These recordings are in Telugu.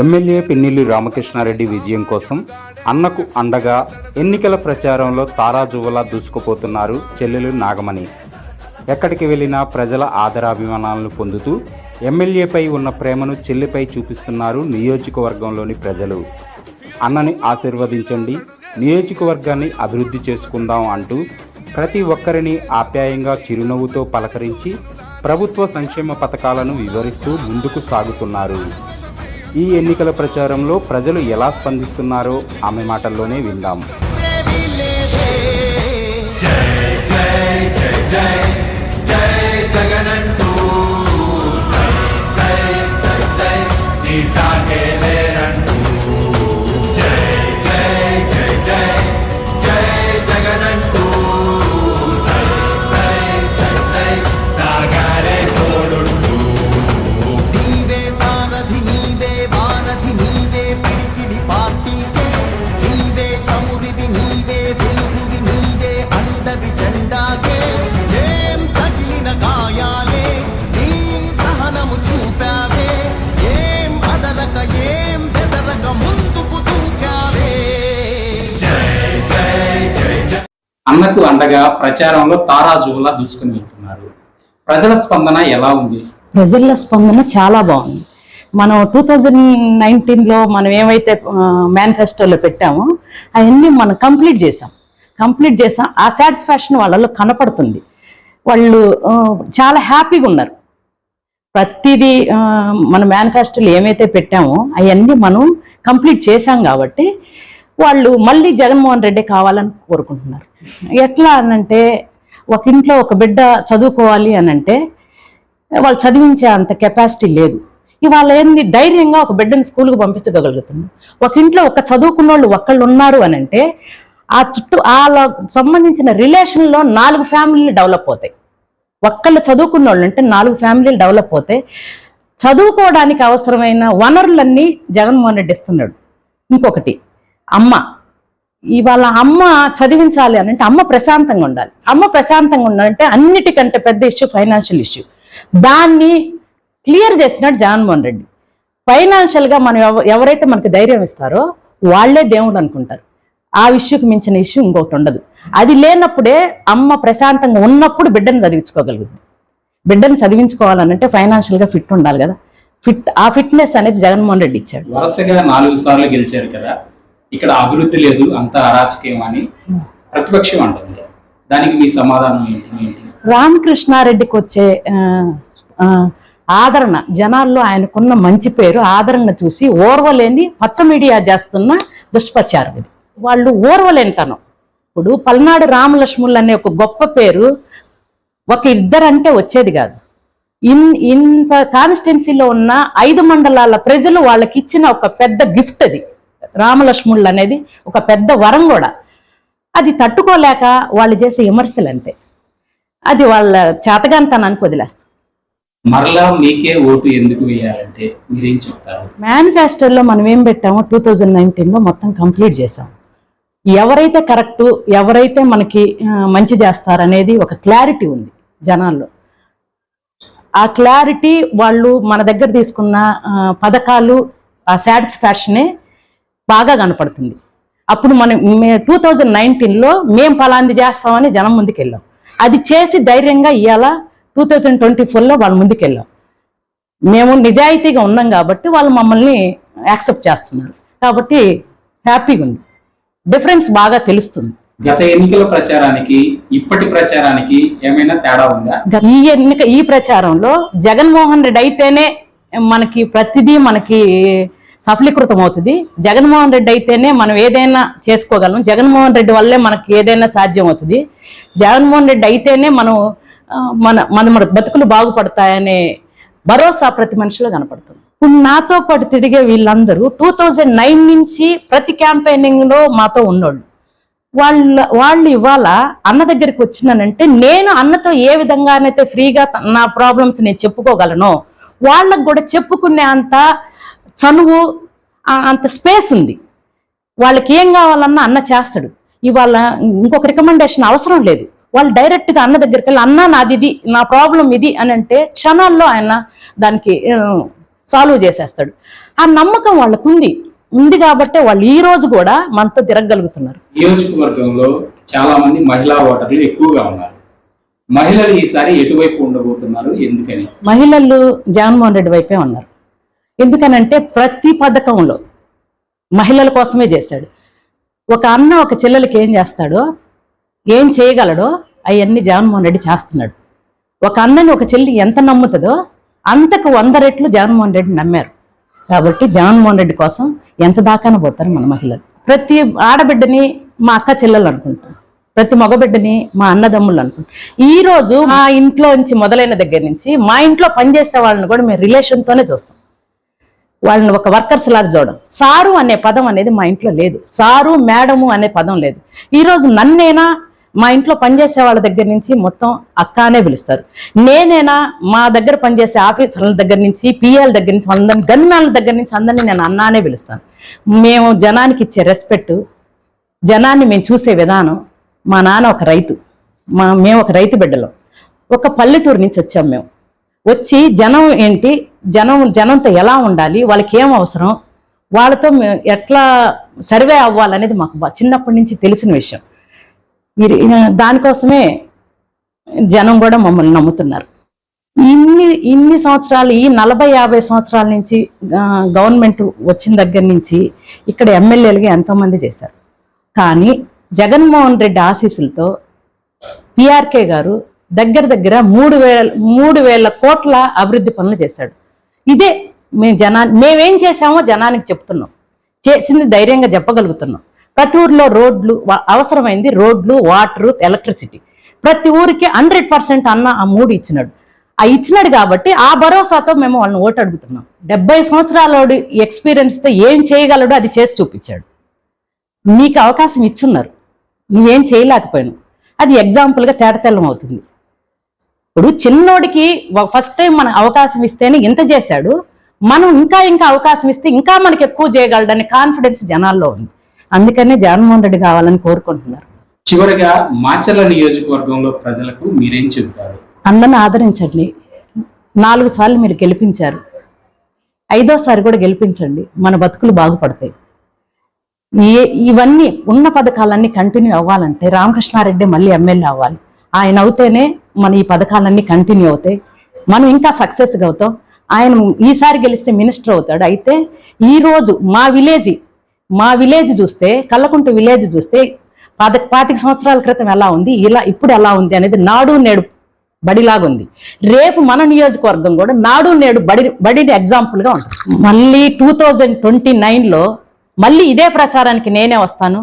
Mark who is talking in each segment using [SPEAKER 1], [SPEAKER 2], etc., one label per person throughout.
[SPEAKER 1] ఎమ్మెల్యే పిన్నిల్లి రామకృష్ణారెడ్డి విజయం కోసం అన్నకు అండగా ఎన్నికల ప్రచారంలో తారాజువలా దూసుకుపోతున్నారు చెల్లెలు నాగమణి. ఎక్కడికి వెళ్ళినా ప్రజల ఆదరాభిమానాలను పొందుతూ ఎమ్మెల్యేపై ఉన్న ప్రేమను చెల్లిపై చూపిస్తున్నారు నియోజకవర్గంలోని ప్రజలు. అన్నని ఆశీర్వదించండి నియోజకవర్గాన్ని అభివృద్ధి చేసుకుందాం అంటూ ప్రతి ఒక్కరిని ఆప్యాయంగా చిరునవ్వుతో పలకరించి ప్రభుత్వ సంక్షేమ పథకాలను వివరిస్తూ ముందుకు సాగుతున్నారు. ఈ ఎన్నికల ప్రచారంలో ప్రజలు ఎలా స్పందిస్తున్నారో ఆమె మాటల్లోనే విందాం
[SPEAKER 2] నీవే
[SPEAKER 1] అన్నకు అండగా ప్రచారంలో తారాజువలా దూసుకుని వెళ్తున్నారు. ప్రజల స్పందన ఎలా ఉంది?
[SPEAKER 3] ప్రజల స్పందన చాలా బాగుంది. మనం టూ థౌజండ్ నైన్టీన్లో మనం ఏమైతే మేనిఫెస్టోలో పెట్టామో అవన్నీ మనం కంప్లీట్ చేసాం కంప్లీట్ చేసాం ఆ సాటిస్ఫాక్షన్ వాళ్ళలో కనపడుతుంది. వాళ్ళు చాలా హ్యాపీగా ఉన్నారు. ప్రతిదీ మన మేనిఫెస్టోలు ఏమైతే పెట్టామో అవన్నీ మనం కంప్లీట్ చేసాం కాబట్టి వాళ్ళు మళ్ళీ జగన్మోహన్ రెడ్డి కావాలని కోరుకుంటున్నారు. ఎట్లా అనంటే ఒక ఇంట్లో ఒక బిడ్డ చదువుకోవాలి అనంటే వాళ్ళు చదివించే అంత కెపాసిటీ లేదు. ఇవాళ ఏంది? ధైర్యంగా ఒక బిడ్డని స్కూల్కి పంపించగలుగుతుంది ఒక ఇంట్లో ఒక చదువుకున్న వాళ్ళు ఒక్కళ్ళు ఉన్నారు అనంటే ఆ చుట్టూ వాళ్ళ సంబంధించిన రిలేషన్లో నాలుగు ఫ్యామిలీలు డెవలప్ అవుతాయి. ఒక్కళ్ళు చదువుకున్న వాళ్ళు అంటే నాలుగు ఫ్యామిలీలు డెవలప్ అవుతాయి. చదువుకోవడానికి అవసరమైన వనరులన్నీ జగన్మోహన్ రెడ్డి ఇస్తున్నాడు. ఇంకొకటి అమ్మ. ఇవాళ అమ్మ చదివించాలి అని అంటే అమ్మ ప్రశాంతంగా ఉండాలి. అమ్మ ప్రశాంతంగా ఉండాలంటే అన్నిటికంటే పెద్ద ఇష్యూ ఫైనాన్షియల్ ఇష్యూ దాన్ని క్లియర్ చేసినాడు జగన్మోహన్ రెడ్డి. ఫైనాన్షియల్గా మనం ఎవరైతే మనకి ధైర్యం ఇస్తారో వాళ్ళే దేవుడు అనుకుంటారు. ఆ ఇష్యూకి మించిన ఇష్యూ ఇంకొకటి ఉండదు. అది లేనప్పుడే అమ్మ ప్రశాంతంగా ఉన్నప్పుడు బిడ్డను చదివించుకోగలుగుతుంది. బిడ్డను చదివించుకోవాలనంటే ఫైనాన్షియల్గా ఫిట్ ఉండాలి కదా. ఫిట్ ఆ ఫిట్నెస్ అనేది జగన్మోహన్ రెడ్డి ఇచ్చాడు.
[SPEAKER 1] వరుసగా నాలుగు సార్లు గెలిచారు కదా. ఇక్కడ అభివృద్ధి లేదు అంత అరాచకం అని ప్రతిపక్షం అంటుంది. దానికి మీ సమాధానం ఏంటి?
[SPEAKER 3] రామకృష్ణారెడ్డికి వచ్చే ఆదరణ జనాల్లో ఆయనకున్న మంచి పేరు ఆదరణ చూసి ఓర్వలేని పచ్చ మీడియా చేస్తున్న దుష్ప్రచారం ఇది వాళ్ళు ఓర్వలేనితనం. ఇప్పుడు పల్నాడు రామలక్ష్ములు అనే ఒక గొప్ప పేరు ఒక ఇద్దరంటే వచ్చేది కాదు. ఇన్ ఇంత కాన్స్టిట్యున్సీలో ఉన్న ఐదు మండలాల ప్రజలు వాళ్ళకి ఇచ్చిన ఒక పెద్ద గిఫ్ట్ అది. రామలక్ష్ముళ్ళు అనేది ఒక పెద్ద వరం కూడా. అది తట్టుకోలేక వాళ్ళు చేసే విమర్శలు అంతే. అది వాళ్ళ చేతగానితనానికి వదిలేస్తాం.
[SPEAKER 1] మరలా మీకే ఓటు ఎందుకు వేయాలంటే మీరేం చెప్తారు?
[SPEAKER 3] మేనిఫెస్టోలో మనం ఏం పెట్టామో టూ థౌజండ్ నైన్టీన్లో మొత్తం కంప్లీట్ చేసాం ఎవరైతే కరెక్ట్ ఎవరైతే మనకి మంచి చేస్తారనేది ఒక క్లారిటీ ఉంది జనాల్లో. ఆ క్లారిటీ వాళ్ళు మన దగ్గర తీసుకున్న పథకాలు ఆ సాటిస్ఫాక్షనే బాగా కనపడుతుంది. అప్పుడు మనం టూ థౌజండ్ నైన్టీన్లో మేము ఫలాంది చేస్తామని జనం ముందుకు వెళ్ళాం అది చేసి ధైర్యంగా ఇవాళ టూ థౌజండ్ ట్వంటీ ఫోర్లో వాళ్ళ ముందుకు వెళ్ళాం మేము నిజాయితీగా ఉన్నాం కాబట్టి వాళ్ళు మమ్మల్ని యాక్సెప్ట్ చేస్తున్నారు. కాబట్టి హ్యాపీగా ఉంది. డిఫరెన్స్ బాగా తెలుస్తుంది.
[SPEAKER 1] గత ఎన్నికల ప్రచారానికి ఇప్పటి ప్రచారానికి ఏమైనా తేడా ఉందా?
[SPEAKER 3] ఈ ఎన్నిక ఈ ప్రచారంలో జగన్మోహన్ రెడ్డి అయితేనే మనకి ప్రతిదీ మనకి సఫలీకృతం అవుతుంది జగన్మోహన్ రెడ్డి అయితేనే మనం ఏదైనా చేసుకోగలం. జగన్మోహన్ రెడ్డి వల్లే మనకి ఏదైనా సాధ్యం అవుతుంది జగన్మోహన్ రెడ్డి అయితేనే మనం మన మన మన బతుకులు బాగుపడతాయనే భరోసా ప్రతి మనిషిలో కనపడుతుంది. ఇప్పుడు నాతో పాటు తిరిగే వీళ్ళందరూ టూ థౌజండ్ నైన్ నుంచి ప్రతి క్యాంపెయినింగ్లో మాతో ఉన్నోళ్ళు. వాళ్ళ వాళ్ళు ఇవాళ అన్న దగ్గరికి వచ్చినానంటే నేను అన్నతో ఏ విధంగానైతే ఫ్రీగా నా ప్రాబ్లమ్స్ నేను చెప్పుకోగలను వాళ్ళకు కూడా చెప్పుకునే అంత చనువు అంత స్పేస్ ఉంది. వాళ్ళకి ఏం కావాలన్నా అన్న చేస్తాడు. ఇవాళ ఇంకొక రికమెండేషన్ అవసరం లేదు. వాళ్ళు డైరెక్ట్గా అన్న దగ్గరికి వెళ్ళి అన్న నాది ఇది నా ప్రాబ్లం ఇది అని అంటే క్షణాల్లో ఆయన దానికి సాల్వ్ చేసేస్తాడు. ఆ నమ్మకం వాళ్ళకు ఉంది. ఉంది కాబట్టే వాళ్ళు ఈ రోజు కూడా మనతో తిరగగలుగుతున్నారు.
[SPEAKER 1] నియోజకవర్గంలో చాలా మంది మహిళా ఓటర్లు ఎక్కువగా ఉన్నారు. మహిళలు ఈసారి ఎటువైపు ఉండబోతున్నారు? ఎందుకని?
[SPEAKER 3] మహిళలు జగన్మోహన్ రెడ్డి వైపే ఉన్నారు. ఎందుకనంటే ప్రతి పథకంలో మహిళల కోసమే చేశాడు. ఒక అన్న ఒక చెల్లెలకి ఏం చేస్తాడో ఏం చేయగలడో అవన్నీ జగన్మోహన్ రెడ్డి చేస్తున్నాడు. ఒక అన్నని ఒక చెల్లి ఎంత నమ్ముతుందో అంతకు వంద రెట్లు జగన్మోహన్ రెడ్డి నమ్మారు. కాబట్టి జగన్మోహన్ రెడ్డి కోసం ఎంత దాకానే పోతారు మన మహిళలు? ప్రతి ఆడబిడ్డని మా అక్క చెల్లెలు అనుకుంటాం. ప్రతి మగబిడ్డని మా అన్నదమ్ములు అనుకుంటాం. ఈ రోజు మా ఇంట్లో నుంచి మొదలైన దగ్గర నుంచి మా ఇంట్లో పనిచేసే వాళ్ళని కూడా మేము రిలేషన్తోనే చూస్తాం. వాళ్ళని ఒక వర్కర్స్ లాగా చూడడం. సారు అనే పదం అనేది మా ఇంట్లో లేదు. సారు మేడము అనే పదం లేదు. ఈరోజు నన్నైనా నన్నేనా మా ఇంట్లో పనిచేసే వాళ్ళ దగ్గర నుంచి మొత్తం అక్క అనే పిలుస్తారు. నేనేనా మా దగ్గర పనిచేసే ఆఫీసర్ల దగ్గర నుంచి పిఎల్ దగ్గర నుంచి అందరిని గన్మ్యాన్ల దగ్గర నుంచి అందరినీ నేను అన్న అనే పిలుస్తాను. మేము జనానికి ఇచ్చే రెస్పెక్ట్ జనాన్ని మేము చూసే విధానం మా నాన్న ఒక రైతు. మా మేము ఒక రైతు బిడ్డలం. ఒక పల్లెటూరు నుంచి వచ్చాం మేము. వచ్చి జనం ఏంటి? జనం జనంతో ఎలా ఉండాలి? వాళ్ళకి ఏం అవసరం? వాళ్ళతో ఎట్లా సర్వే అవ్వాలనేది మాకు చిన్నప్పటి నుంచి తెలిసిన విషయం. మీరు దానికోసమే జనం కూడా మమ్మల్ని నమ్ముతున్నారు. ఇన్ని ఇన్ని సంవత్సరాలు ఈ నలభై యాభై సంవత్సరాల నుంచి గవర్నమెంట్ వచ్చిన దగ్గర నుంచి ఇక్కడ ఎమ్మెల్యేలుగా ఎంతోమంది చేశారు. కానీ జగన్మోహన్ రెడ్డి ఆశీస్సులతో పిఆర్కే గారు దగ్గర దగ్గర మూడు వేల మూడు వేల కోట్ల అభివృద్ధి పనులు చేశాడు. ఇదే మేము జనా మేమేం చేశామో జనానికి చెప్తున్నాం. చేసింది ధైర్యంగా చెప్పగలుగుతున్నాం. ప్రతి ఊర్లో రోడ్లు అవసరమైంది రోడ్లు వాటర్ ఎలక్ట్రిసిటీ. ప్రతి ఊరికి హండ్రెడ్ పర్సెంట్ అన్న ఆ మూడు ఇచ్చినాడు. ఆ ఇచ్చినాడు కాబట్టి ఆ భరోసాతో మేము వాళ్ళని ఓటు అడుగుతున్నాం. డెబ్బై సంవత్సరాల ఎక్స్పీరియన్స్తో ఏం చేయగలడో అది చేసి చూపించాడు. నీకు అవకాశం ఇచ్చున్నారు. నువ్వేం చేయలేకపోయాను. అది ఎగ్జాంపుల్గా తేటతెల్లం అవుతుంది. ఇప్పుడు చిన్నోడికి ఫస్ట్ టైం మన అవకాశం ఇస్తేనే ఇంత చేశాడు. మనం ఇంకా ఇంకా అవకాశం ఇస్తే ఇంకా మనకి ఎక్కువ చేయగలడని కాన్ఫిడెన్స్ జనాల్లో ఉంది. అందుకనే జగన్మోహన్ రెడ్డి కావాలని కోరుకుంటున్నారు.
[SPEAKER 1] చివరిగా మాచర్ల నియోజకవర్గంలో ప్రజలకు మీరేం చెబుతారు?
[SPEAKER 3] అందరిని ఆదరించండి. నాలుగు సార్లు మీరు గెలిపించారు. ఐదోసారి కూడా గెలిపించండి. మన బతుకులు బాగుపడతాయి. ఇవన్నీ ఉన్న పథకాలన్నీ కంటిన్యూ అవ్వాలంటే రామకృష్ణారెడ్డి మళ్ళీ ఎమ్మెల్యే అవ్వాలి. ఆయన అవుతేనే మన ఈ పథకాలన్నీ కంటిన్యూ అవుతాయి. మనం ఇంకా సక్సెస్గా అవుతాం. ఆయన ఈసారి గెలిస్తే మినిస్టర్ అవుతాడు. అయితే ఈరోజు మా విలేజ్ మా విలేజ్ చూస్తే కల్లకుంట విలేజ్ చూస్తే పాత పాతిక సంవత్సరాల క్రితం ఎలా ఉంది ఇలా ఇప్పుడు ఎలా ఉంది అనేది నాడు నేడు బడిలాగా ఉంది. రేపు మన నియోజకవర్గం కూడా నాడు నేడు బడి బడిని ఎగ్జాంపుల్గా ఉంటుంది. మళ్ళీ టూ థౌజండ్ ట్వంటీ నైన్లో మళ్ళీ ఇదే ప్రచారానికి నేనే వస్తాను.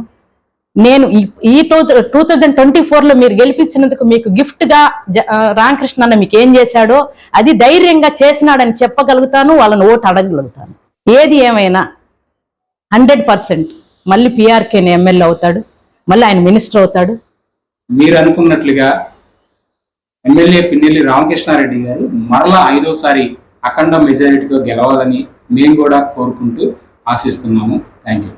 [SPEAKER 3] నేను ఈ- ఈ టూ టూ థౌజండ్ ట్వంటీ ఫోర్లో మీరు గెలిపించినందుకు మీకు గిఫ్ట్గా జ- రామకృష్ణ అన్న మీకు ఏం చేశాడో అది ధైర్యంగా చేసినాడని చెప్పగలుగుతాను వాళ్ళని ఓటు అడగగలుగుతాను. ఏది ఏమైనా హండ్రెడ్ పర్సెంట్ మళ్ళీ పిఆర్కేని ఎమ్మెల్యే అవుతాడు మళ్ళీ ఆయన మినిస్టర్ అవుతాడు.
[SPEAKER 1] మీరు అనుకున్నట్లుగా ఎమ్మెల్యే పిన్నెల్లి రామకృష్ణారెడ్డి గారు మరలా ఐదోసారి అఖండ మెజారిటీతో గెలవాలని మేము కూడా కోరుకుంటూ ఆశిస్తున్నాము. Thank you.